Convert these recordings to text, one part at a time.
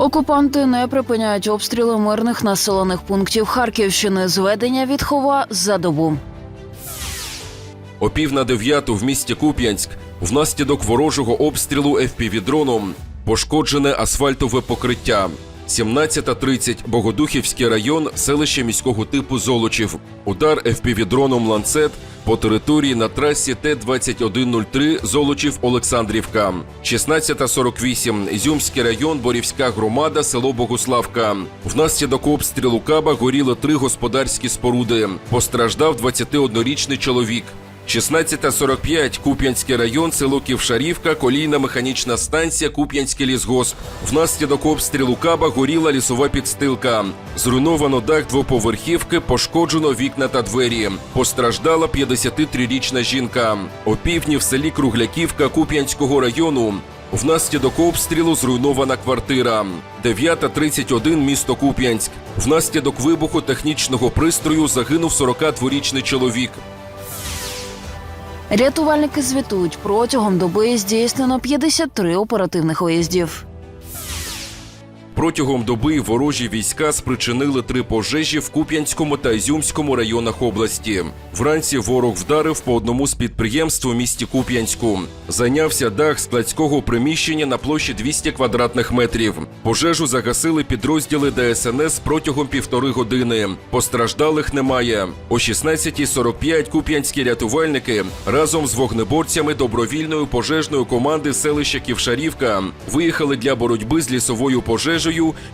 Окупанти не припиняють обстріли мирних населених пунктів Харківщини. Зведення відхова за добу. О пів на дев'яту в місті Куп'янськ внаслідок ворожого обстрілу FPV-дроном пошкоджене асфальтове покриття. 17.30 Богодухівський район, селище міського типу Золочів. Удар FPV-дроном «Ланцет» по території на трасі Т-2103 Золочів-Олександрівка. 16.48 Ізюмський район, Борівська громада, село Богуславка. Внаслідок обстрілу Каба горіли три господарські споруди. Постраждав 21-річний чоловік. 16.45 Куп'янський район, село Ківшарівка, колійна механічна станція, Куп'янський лісгосп. Внаслідок обстрілу Каба горіла лісова підстилка. Зруйновано дах двоповерхівки, пошкоджено вікна та двері. Постраждала 53-річна жінка. О півдні в селі Кругляківка Куп'янського району. Внаслідок обстрілу зруйнована квартира. 9.31 місто Куп'янськ. Внаслідок вибуху технічного пристрою загинув 42-річний чоловік. Рятувальники звітують протягом доби здійснено 53 оперативних виїздів. Протягом доби ворожі війська спричинили три пожежі в Куп'янському та Ізюмському районах області. Вранці ворог вдарив по одному з підприємств у місті Куп'янську. Зайнявся дах складського приміщення на площі 200 квадратних метрів. Пожежу загасили підрозділи ДСНС протягом півтори години. Постраждалих немає. О 16.45 куп'янські рятувальники разом з вогнеборцями добровільної пожежної команди селища Ківшарівка виїхали для боротьби з лісовою пожежею,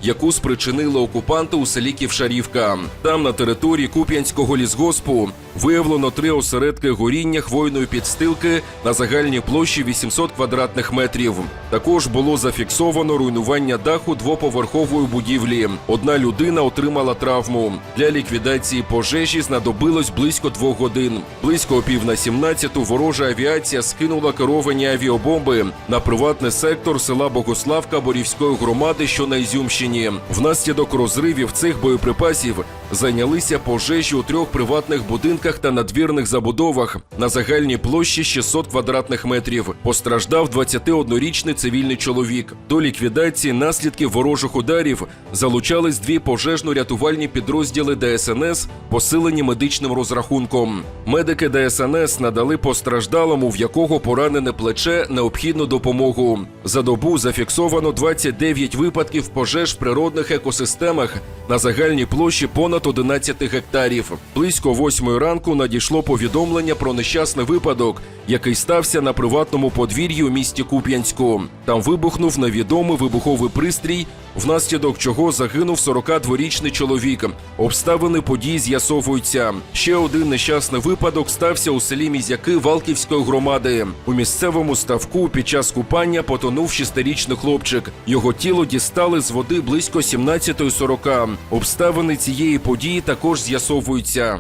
яку спричинили окупанти у селі Ківшарівка. Там на території Куп'янського лісгоспу виявлено три осередки горіння хвойної підстилки на загальній площі 800 квадратних метрів. Також було зафіксовано руйнування даху двоповерхової будівлі. Одна людина отримала травму. Для ліквідації пожежі знадобилось близько двох годин. Близько пів на 17 ворожа авіація скинула керовані авіабомби на приватний сектор села Богославка Борівської громади, що на Ізюмщині. Внаслідок розривів цих боєприпасів зайнялися пожежі у трьох приватних будинках та надвірних забудовах на загальній площі 600 квадратних метрів. Постраждав 21-річний цивільний чоловік. До ліквідації наслідків ворожих ударів залучались дві пожежно-рятувальні підрозділи ДСНС, посилені медичним розрахунком. Медики ДСНС надали постраждалому, в якого поранене плече, необхідну допомогу. За добу зафіксовано 29 випадків пожеж в природних екосистемах на загальній площі понад 11 гектарів. Близько восьмої ранку надійшло повідомлення про нещасний випадок, який стався на приватному подвір'ї у місті Куп'янську. Там вибухнув невідомий вибуховий пристрій, внаслідок чого загинув 42-річний чоловік. Обставини події з'ясовуються. Ще один нещасний випадок стався у селі Мізяки Валківської громади. У місцевому ставку під час купання потонув шестирічний хлопчик. Його тіло дістали з води близько 17.40. Обставини цієї події також з'ясовуються.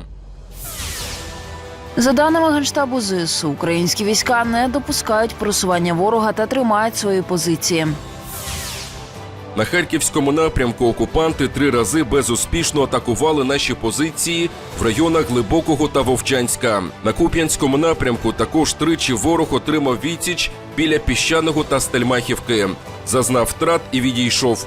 За даними Генштабу ЗСУ, українські війська не допускають просування ворога та тримають свої позиції. На харківському напрямку окупанти три рази безуспішно атакували наші позиції в районах Глибокого та Вовчанська. На Куп'янському напрямку також тричі ворог отримав відсіч біля піщаного та Стельмахівки. Зазнав втрат і відійшов.